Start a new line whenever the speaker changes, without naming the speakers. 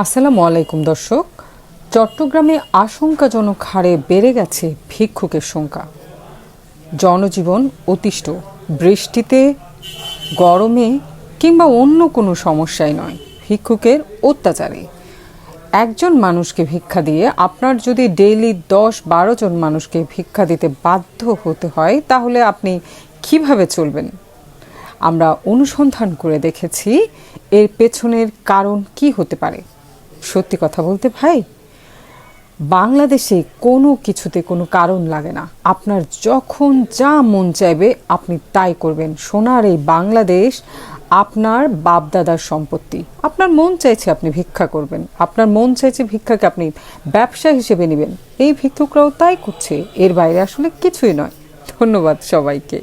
আসসালামু আলাইকুম, দর্শক। চট্টগ্রামে আশঙ্কাজনক হারে বেড়ে গেছে ভিক্ষুকের সংখ্যা। জনজীবন অতিষ্ঠ, বৃষ্টিতে, গরমে কিংবা অন্য কোনো সমস্যায় নয় ভিক্ষুকের অত্যাচারে। একজন মানুষকে ভিক্ষা দিয়ে আপনার যদি ডেইলি দশ বারো জন মানুষকে ভিক্ষা দিতে বাধ্য হতে হয়, তাহলে আপনি কীভাবে চলবেন? আমরা অনুসন্ধান করে দেখেছি, এর পেছনের কারণ কি হতে পারে? সত্যি কথা বলতে ভাই, বাংলাদেশে কোনো কিছুতে কোনো কারণ লাগে না। আপনার যখন যা মন চাইবে আপনি তাই করবেন। সোনার এই বাংলাদেশ আপনার বাপদাদার সম্পত্তি। আপনার মন চাইছে আপনি ভিক্ষা করবেন। আপনার মন চাইছে ভিক্ষাকে আপনি ব্যবসা হিসেবে নেবেন। এই ভিক্ষুকরাও তাই করছে। এর বাইরে আসলে কিছুই নয়। ধন্যবাদ সবাইকে।